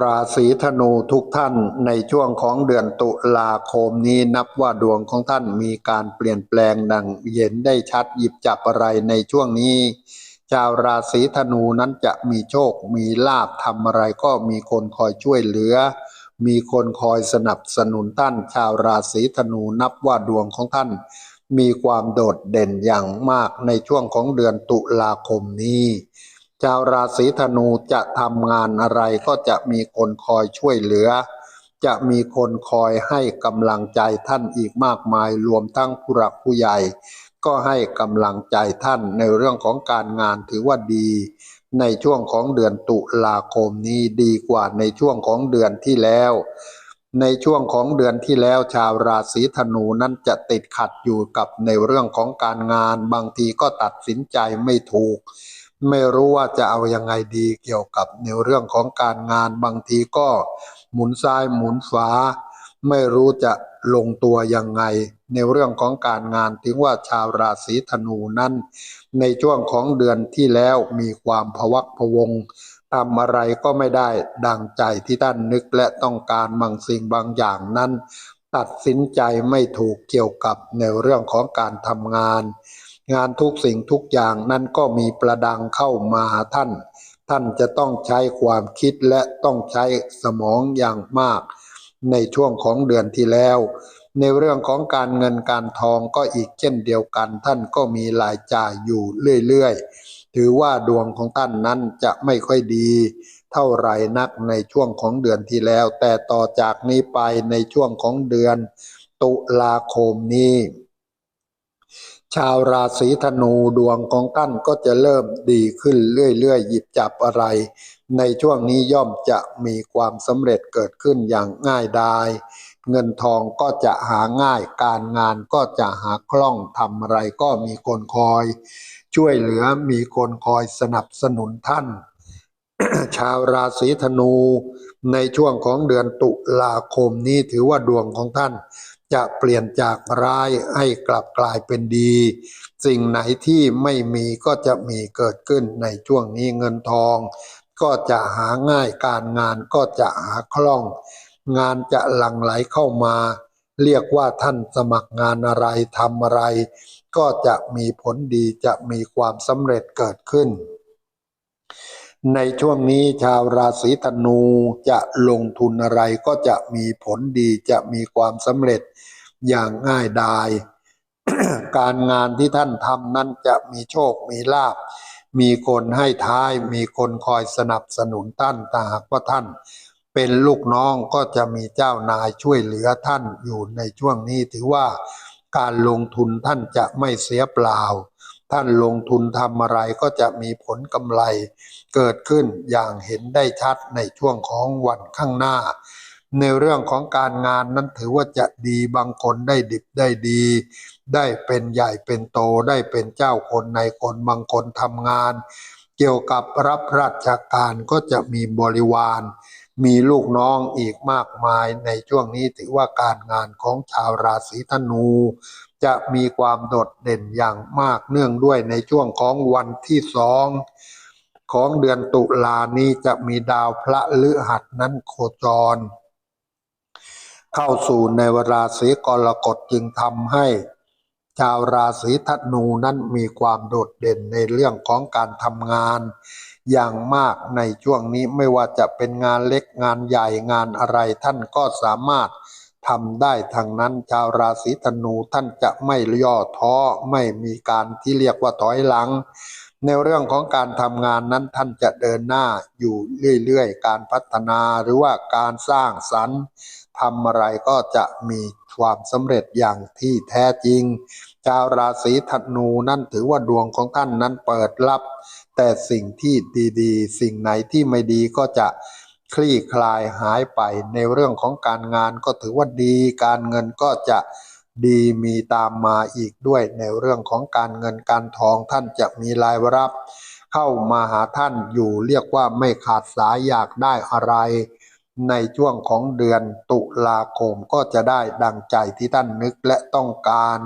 ราศีธนูทุกท่านในช่วงของเดือนตุลาคมนี้นับว่าดวงของท่านมีการเปลี่ยนแปลงดังเห็นได้ชัดหยิบจับอะไรในช่วงนี้ ชาวราศีธนูนั้นจะมีโชค มีลาภทำอะไรก็มีคนคอยช่วยเหลือ มีคนคอยสนับสนุนท่าน ชาวราศีธนูนับว่าดวงของท่าน มีความโดดเด่นอย่างมากในช่วงของเดือนตุลาคมนี้ ชาวราศีธนูจะทำงานอะไรก็จะมีคนคอยช่วยเหลือ จะมีคนคอยให้กำลังใจท่านอีกมากมายรวมทั้งผู้หลักผู้ใหญ่ ก็ให้กำลังใจท่านในเรื่องของการงานถือว่าดี ในช่วงของเดือนตุลาคมนี้ดีกว่าในช่วงของเดือนที่แล้ว ในช่วงของเดือนที่แล้วชาวราศีธนูนั้นจะติดขัดอยู่กับในเรื่องของการงาน บางทีก็ตัดสินใจไม่ถูก ไม่รู้ว่าจะเอายังไงดีเกี่ยวกับในเรื่องของการงานบางทีก็หมุนซ้ายหมุนฝาไม่รู้จะลงตัวยังไง ในเรื่องของการงานถึงว่าชาวราศีธนูนั้น ในช่วงของเดือนที่แล้วมีความพวักพวงทำอะไรก็ไม่ได้ดังใจที่ท่านนึกและต้องการบางสิ่งบางอย่างนั้น ตัดสินใจไม่ถูกเกี่ยวกับในเรื่องของการทำงาน งานทุกสิ่งทุกอย่างนั้นก็มีประดังเข้ามาหาท่าน ท่านจะต้องใช้ความคิดและต้องใช้สมองอย่างมาก ในช่วงของเดือนที่แล้ว ในเรื่องของการเงินการทองก็อีกเช่นเดียวกัน ท่านก็มีรายจ่ายอยู่เรื่อยๆ ถือว่าดวงของท่านนั้นจะไม่ค่อยดีเท่าไรนักในช่วงของเดือนที่แล้ว แต่ต่อจากนี้ไปในช่วงของเดือน ตุลาคมนี้ ชาวราศีธนูดวงของท่านก็จะเริ่มดีขึ้นเรื่อยๆ หยิบจับอะไร ในช่วงนี้ย่อมจะมีความสำเร็จเกิดขึ้นอย่างง่ายดายเงินทองก็จะหาง่ายการงานก็จะหาคล่องทำอะไรก็มีคนคอย ช่วยเหลือมีคนคอยสนับสนุนท่าน ชาวราศีธนู ในช่วงของเดือนตุลาคมนี้ถือว่าดวงของท่าน จะเปลี่ยนจากร้ายให้กลับกลายเป็นดี สิ่งไหนที่ไม่มีก็จะมีเกิดขึ้นในช่วงนี้เงินทอง ก็จะหาง่ายการงานก็จะหาคล่อง งานจะหลั่งไหลเข้ามา เรียกว่าท่านสมัครงานอะไรทำอะไร ก็จะมีผลดีจะมีความสำเร็จเกิดขึ้น ในช่วงนี้ชาวราศีธนูจะลงทุนอะไรก็จะมีผลดีจะมีความสำเร็จอย่างง่ายดาย การงานที่ท่านทำนั้นจะมีโชคมีลาภมีคนให้ท้าย มีคนคอยสนับสนุนท่านถ้าหากว่าท่าน เป็นลูกน้องก็จะมีเจ้านายช่วยเหลือท่านอยู่ในช่วงนี้ถือว่าการลงทุนท่านจะไม่เสียเปล่า ท่านลงทุนทำอะไรก็จะมีผลกำไร เกิดขึ้นอย่างเห็นได้ชัดในช่วงของวันข้างหน้า ในเรื่องของการงานนั้นถือว่าจะดีบางคนได้ดิบได้ดี ได้เป็นใหญ่เป็นโตได้เป็นเจ้าคนในคนบางคนทำงาน เกี่ยวกับรับราชการก็จะมีบริวารมีลูกน้องอีกมากมายในช่วงนี้ถือว่าการงานของชาวราศีธนู จะมีความโดดเด่นอย่างมากเนื่องด้วยในช่วงของวันที่สองของเดือนตุลานี้จะมีดาวพระฤหัสนั้นโคจร เข้าสู่ในเวลาสีกรกฎจึงทำให้ ชาวราศีธนูนั้นมีความโดดเด่นในเรื่องของการทำงาน อย่างมากในช่วงนี้ไม่ว่าจะเป็นงานเล็กงานใหญ่งานอะไรท่านก็สามารถ ทำได้ทางนั้นชาวราศีธนูท่านจะไม่ย่อท้อไม่มีการที่เรียกว่าถอยหลัง ในเรื่องของการทำงานนั้นท่านจะเดินหน้าอยู่เรื่อยๆ การพัฒนาหรือว่าการสร้างสรรค์ทำอะไรก็จะมีความสำเร็จอย่างที่แท้จริง ชาวราศีธนูนั่นถือว่าดวงของท่านนั้นเปิดรับ แต่สิ่งที่ดีๆ สิ่งไหนที่ไม่ดีก็จะ คลี่คลายหายไปในเรื่องของการงานก็ถือว่าดี การเงินก็จะดีมีตามมาอีกด้วยในเรื่องของการเงินการทองท่านจะมีรายรับ เข้ามาหาท่านอยู่เรียกว่าไม่ขาดสายอยากได้อะไร ในช่วงของเดือนตุลาคมก็จะได้ดังใจที่ท่านนึกและต้องการ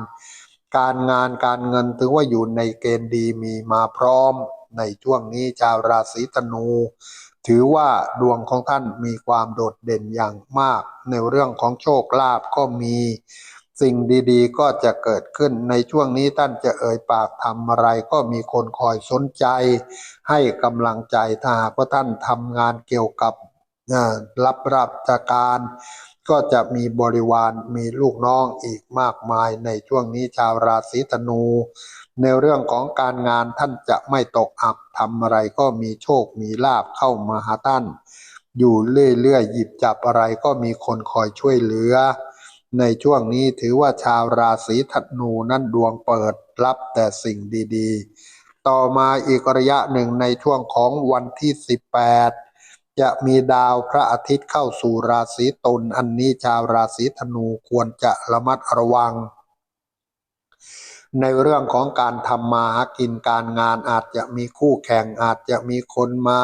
การงานการเงินถือว่าอยู่ในเกณฑ์ดีมีมาพร้อม ในช่วงนี้ชาวราศีธนู ถือว่าดวงของท่านมีความโดดเด่นอย่างมาก ในเรื่องของโชคลาภก็มีสิ่งดีๆ ก็จะเกิดขึ้นในช่วงนี้ท่านจะเอ่ยปากทำอะไรก็มีคนคอยสนใจ ให้กำลังใจถ้าหากว่าท่านทำงานเกี่ยวกับเอ่อรับราชการ ก็จะมีบริวารมีลูกน้องอีกมากมายในช่วงนี้ชาวราศีธนู ในเรื่องของการงานท่านจะไม่ตกอับทำอะไรก็มีโชคมีลาบเข้ามาหาท่าน อยู่เรื่อยๆหยิบจับอะไรก็มีคนคอยช่วยเหลือ ในช่วงนี้ถือว่าชาวราศีธนูนั้นดวงเปิดรับแต่สิ่งดีๆ ต่อมาอีกระยะหนึ่งในช่วงของวันที่ 18 จะมีดาวพระอาทิตย์เข้าสู่ราศีตุลอันนี้ชาวราศีธนูควรจะระมัดระวัง ในเรื่องของการทำมาหากินการงานอาจจะมีคู่แข่งอาจจะมีคนมา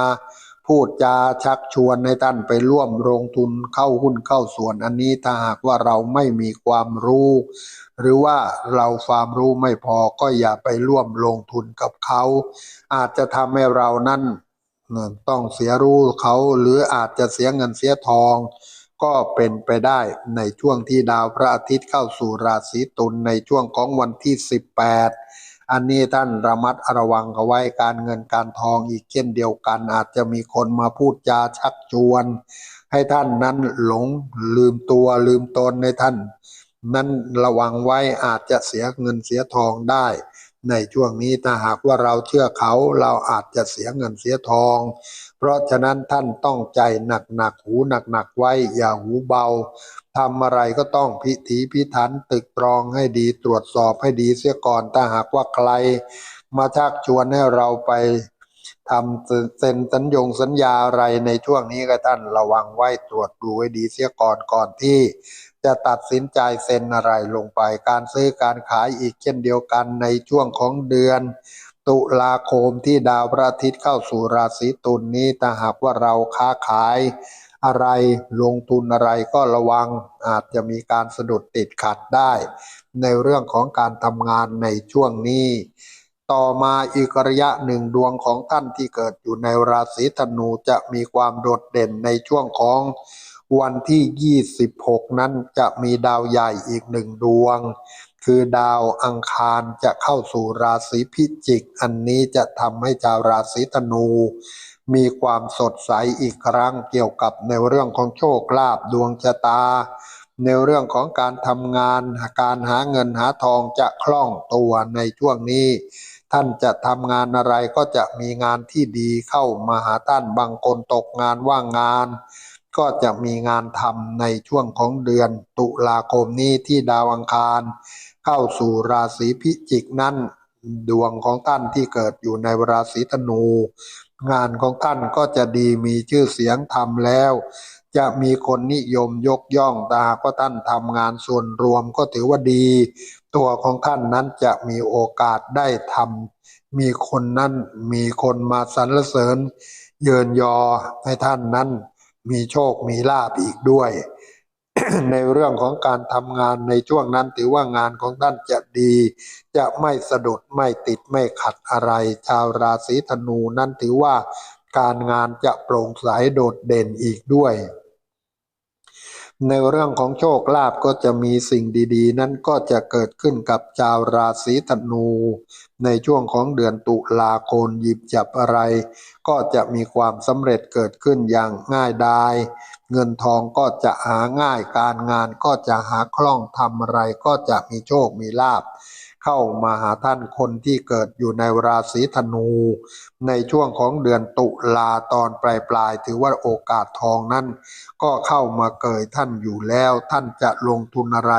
พูดจาชักชวนให้ท่านไปร่วมลงทุนเข้าหุ้นเข้าส่วนอันนี้ถ้าหากว่าเราไม่มีความรู้ หรือว่าเราความรู้ไม่พอก็อย่าไปร่วมลงทุนกับเขา อาจจะทำให้เรานั้นต้องเสียรู้เขาหรืออาจจะเสียเงินเสียทอง ก็เป็นไปได้ในช่วงที่ดาวพระอาทิตย์เข้าสู่ราศีตุลในช่วงของวันที่ 18 อันนี้ท่านระมัดระวังเอาไว้การเงินการทองอีกเช่นเดียวกัน อาจจะมีคนมาพูดจาชักชวน ให้ท่านนั้นหลงลืมตัวลืมตนในท่าน นั้นระวังไว้อาจจะเสียเงินเสียทองได้ ในช่วงนี้ถ้าหากว่าเราเชื่อเขาเราอาจจะเสียเงินเสียทอง เพราะฉะนั้นท่านต้องใจหนักหนักหูหนักหนักไว้อย่าหูเบาทำอะไรก็ต้องพิถีพิถันตึกตรองให้ดีตรวจสอบให้ดีเสียก่อนถ้าหากว่าใคร มาชักชวนให้เราไปทำเซ็นสัญญงสัญญาอะไรในช่วงนี้ก็ท่านระวังไว้ตรวจดูให้ดีเสียก่อนก่อนที่ จะตัดสินใจเซ็นอะไรลงไป การซื้อการขายอีกเช่นเดียวกันในช่วงของเดือน ตุลาคมที่ดาวพระอาทิตย์เข้าสู่ราศีตุลนี้ถ้าหากว่าเราค้าขายอะไรลงทุนอะไรก็ระวังอาจจะมีการสะดุดติดขัดได้ ในเรื่องของการทำงานในช่วงนี้ ต่อมาอีกระยะหนึ่งดวงของท่านที่เกิดอยู่ในราศีธนูจะมีความโดดเด่นในช่วงของ วันที่ 26 นั้นจะมีดาวใหญ่อีกหนึ่งดวง คือดาวอังคารจะเข้าสู่ราศีพิจิก อันนี้จะทำให้ชาวราศีธนู มีความสดใสอีกครั้งเกี่ยวกับในเรื่องของโชคลาภดวงชะตา ในเรื่องของการทำงานการหาเงินหาทองจะคล่องตัวในช่วงนี้ท่านจะทำงานอะไรก็จะมีงานที่ดีเข้ามาหาท่านบางคนตกงานว่างงาน ก็จะมีงานทำในช่วงของเดือนตุลาคมนี้ที่ดาวอังคาร เข้าสู่ราศีพิจิกนั้น ดวงของท่านที่เกิดอยู่ในราศีธนู งานของท่านก็จะดีมีชื่อเสียงทำแล้ว จะมีคนนิยมยกย่องตาก็ท่านทำงานส่วนรวมก็ถือว่าดี ตัวของท่านนั้นจะมีโอกาสได้ทำมีคนนั้นมีคนมาสรรเสริญ เยินยอให้ท่านนั้น มีโชคมีลาภอีกด้วย ในเรื่องของการทำงานในช่วงนั้นถือว่างานของท่านจะดี จะไม่สะดุดไม่ติดไม่ขัดอะไร ชาวราศีธนูนั้นถือว่าการงานจะโปร่งใสโดดเด่นอีกด้วย ในเรื่องของโชคลาภก็จะมีสิ่งดีๆ นั้นก็จะเกิดขึ้นกับชาวราศีธนู ในช่วงของเดือนตุลาคมหยิบจับอะไร ก็จะมีความสำเร็จเกิดขึ้นอย่างง่ายดายเงินทองก็จะหาง่ายการงานก็จะหาคล่องทำอะไรก็จะมีโชคมีลาภ เข้ามาหาท่านคนที่เกิดอยู่ในราศีธนู ในช่วงของเดือนตุลาตอนปลายปลายถือว่าโอกาสทองนั้น ก็เข้ามาเกยท่านอยู่แล้ว ท่านจะลงทุนอะไร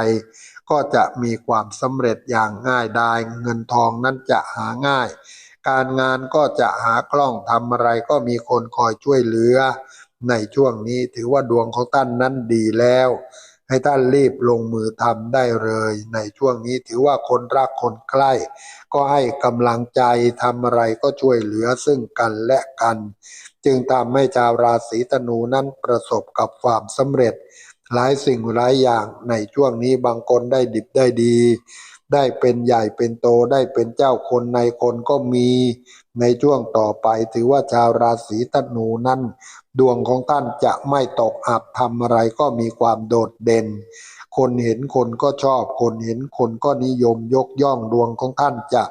ก็จะมีความสำเร็จอย่างง่ายดายเงินทองนั้นจะหาง่าย การงานก็จะหาคล่องทำอะไรก็มีคนคอยช่วยเหลือ ในช่วงนี้ถือว่าดวงของท่านนั้นดีแล้ว ให้ท่านรีบลงมือทำได้เลย ในช่วงนี้ถือว่าคนรักคนใกล้ ก็ให้กำลังใจทำอะไรก็ช่วยเหลือซึ่งกันและกัน จึงทำให้ชาวราศีธนูนั้นประสบกับความสำเร็จ หลายสิ่งหลายอย่างในช่วงนี้บางคนได้ดิบได้ดี ได้เป็นใหญ่เป็นโตได้เป็นเจ้าคนในคนก็มีในช่วงต่อไป ถือว่าชาวราศีธนูนั้น ดวงของท่านจะไม่ตกอับทำอะไรก็มีความโดดเด่น คนเห็นคนก็ชอบคนเห็นคนก็นิยมยกย่องดวงของท่านจะ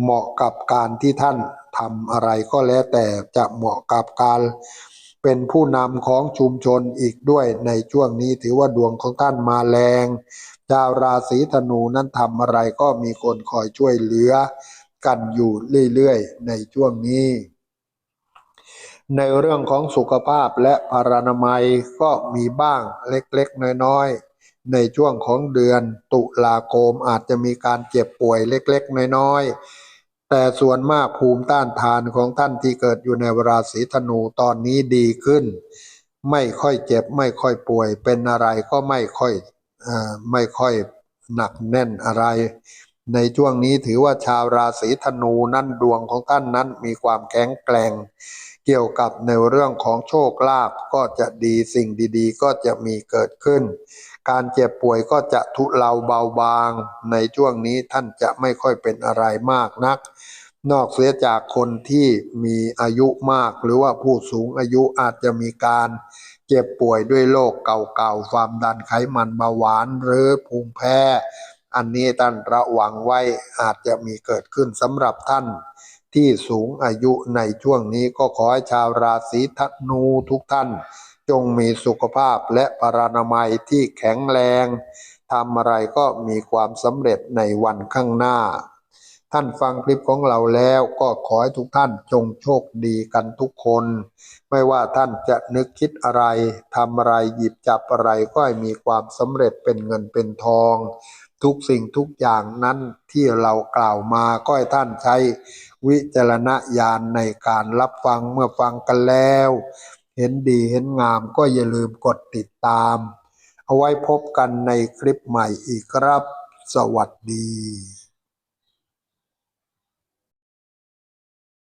เหมาะกับการที่ท่านทำอะไรก็แล้วแต่จะเหมาะกับการ เป็นผู้นำของชุมชนอีกด้วยในช่วงนี้ถือว่าดวงของท่านมาแรงชาวราศีธนูนั้นทำอะไรก็มีคนคอยช่วยเหลือกันอยู่เรื่อยๆ ในช่วงนี้ ในเรื่องของสุขภาพและพารานามัยก็มีบ้างเล็กๆ น้อยๆ ในช่วงของเดือนตุลาคมอาจจะมีการเจ็บป่วยเล็กๆ น้อยๆ แต่ส่วนมากภูมิต้านทานของท่านที่เกิดอยู่ในราศีธนูตอนนี้ดีขึ้น ไม่ค่อยเจ็บไม่ค่อยป่วย เป็นอะไรก็ไม่ค่อยอไม่ค่อยหนักแน่นอะไร ในช่วงนี้ถือว่าชาวราศีธนูนั้นดวงของท่านนั้นมีความแข็งแกร่ง เกี่ยวกับในเรื่องของโชคลาภก็จะดีสิ่งดีๆ ก็จะมีเกิดขึ้น การเจ็บป่วยก็จะทุเลาเบาบาง ในช่วงนี้ท่านจะไม่ค่อยเป็นอะไรมากนัก นอกเสียจากคนที่มีอายุมาก หรือว่าผู้สูงอายุอาจจะมีการเจ็บป่วยด้วยโรคเก่าๆความดันไขมันเบาหวานหรือภูมิแพ้ อันนี้ท่านระวังไว้อาจจะมีเกิดขึ้นสำหรับท่าน ที่สูงอายุในช่วงนี้ก็ขอให้ชาวราศีธนูทุกท่าน จงมีสุขภาพและปรานามัยที่แข็งแรงทำอะไรก็มีความสำเร็จในวันข้างหน้า ท่านฟังคลิปของเราแล้วก็ขอให้ทุกท่านจงโชคดีกันทุกคน ไม่ว่าท่านจะนึกคิดอะไรทำอะไรหยิบจับอะไรก็ให้มีความสำเร็จเป็นเงินเป็นทอง ทุกสิ่งทุกอย่างนั้นที่เรากล่าวมาก็ให้ท่านใช้วิจารณญาณในการรับฟังเมื่อฟังกันแล้ว เห็นดีเห็นงามก็อย่าลืมกดติดตาม เอาไว้พบกันในคลิปใหม่อีกครับ สวัสดี